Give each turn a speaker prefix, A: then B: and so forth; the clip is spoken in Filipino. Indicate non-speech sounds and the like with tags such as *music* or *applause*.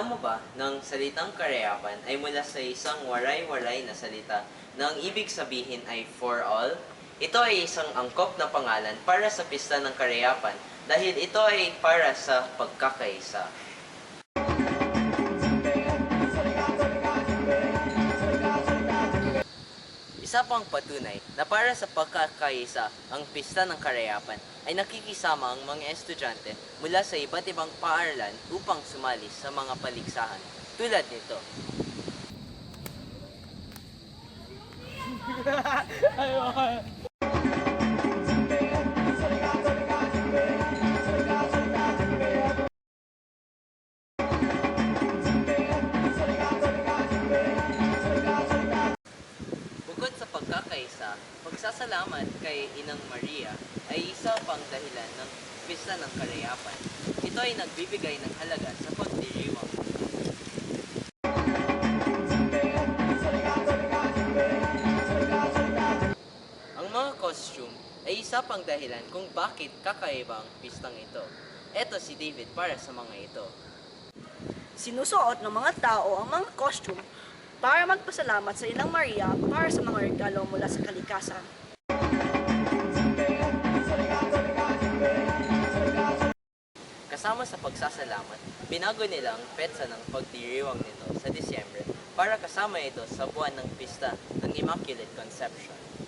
A: Alam mo ba, ng salitang karayapan ay mula sa isang waray-waray na salita na ang ibig sabihin ay for all? Ito ay isang angkop na pangalan para sa pista ng karayapan dahil ito ay para sa pagkakaisa. Isa pang patunay na para sa pagkakaisa ang pista ng karayapan ay nakikisama ang mga estudyante mula sa iba't ibang paaralan upang sumali sa mga paligsahan tulad nito. Bukod *laughs* pagsasalamat kay Inang Maria ay isa pang dahilan ng pista ng karayapan. Ito ay nagbibigay ng halaga sa pagdiriwang. Costume ay isa pang dahilan kung bakit kakaiba ang pistang ito. Eto si David para sa mga ito.
B: Sinusuot ng mga tao ang mga costume para magpasalamat sa Inang Maria para sa mga regalo mula sa kalikasan.
A: Kasama sa pagsasalamat, binago nila ang petsa ng pagdiriwang nito sa Disyembre para kasama ito sa buwan ng pista ng Immaculate Conception.